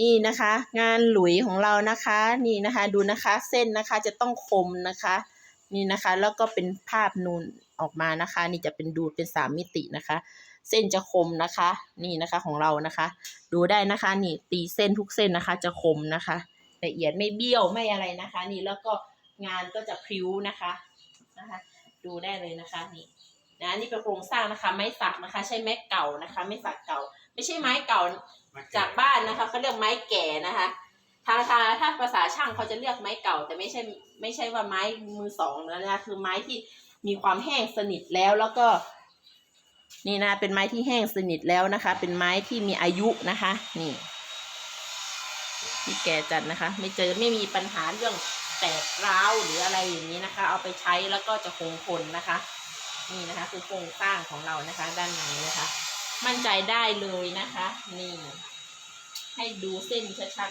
นี่นะคะ งานหลุยของเรานะคะนี่นะคะดูนะคะเส้นนะคะจะต้องคมนะคะ นี่นะคะ แล้วก็เป็นภาพนูนออกมานะคะ นี่จะเป็นดูเป็นสามมิตินะคะ เส้นจะคมนะคะ นี่นะคะของเรานะคะ ดูได้นะคะนี่ตีเส้นทุกเส้นนะคะ จะคมนะคะละเอียดไม่เบี้ยวไม่อะไรนะคะ นี่แล้วก็งานก็จะพริ้วนะคะนะคะ ดูได้เลยนะคะนี่นะนี่เป็นโครงสร้างนะคะ ไม้สักนะคะ ใช้ไม้เก่านะคะ ไม่สักเก่า ไม่ใช่ไม้เก่า จากบ้านนะคะเขาเรียกไม้แก่นะคะทางทางถ้าภาษาช่างเขาจะเรียกไม้เก่า แต่ไม่ใช่ไม่ใช่ว่าไม้มือสองแล้วนะคะคือไม้ที่มีความแห้งสนิทแล้วแล้วก็ นี่นะ เป็นไม้ที่แห้งสนิทแล้วนะคะ เป็นไม้ที่มีอายุนะคะ นี่ที่แก่จัดนะคะ ไม่เจอไม่มีปัญหาเรื่องแตกร้าวหรืออะไรอย่างนี้นะคะ เอาไปใช้แล้วก็จะคงทนนะคะ นี่นะคะ คือโครงสร้างของเรานะคะ ด้านในนะคะ มั่นใจได้เลยนะคะ นี่ ให้ดูเส้นชัด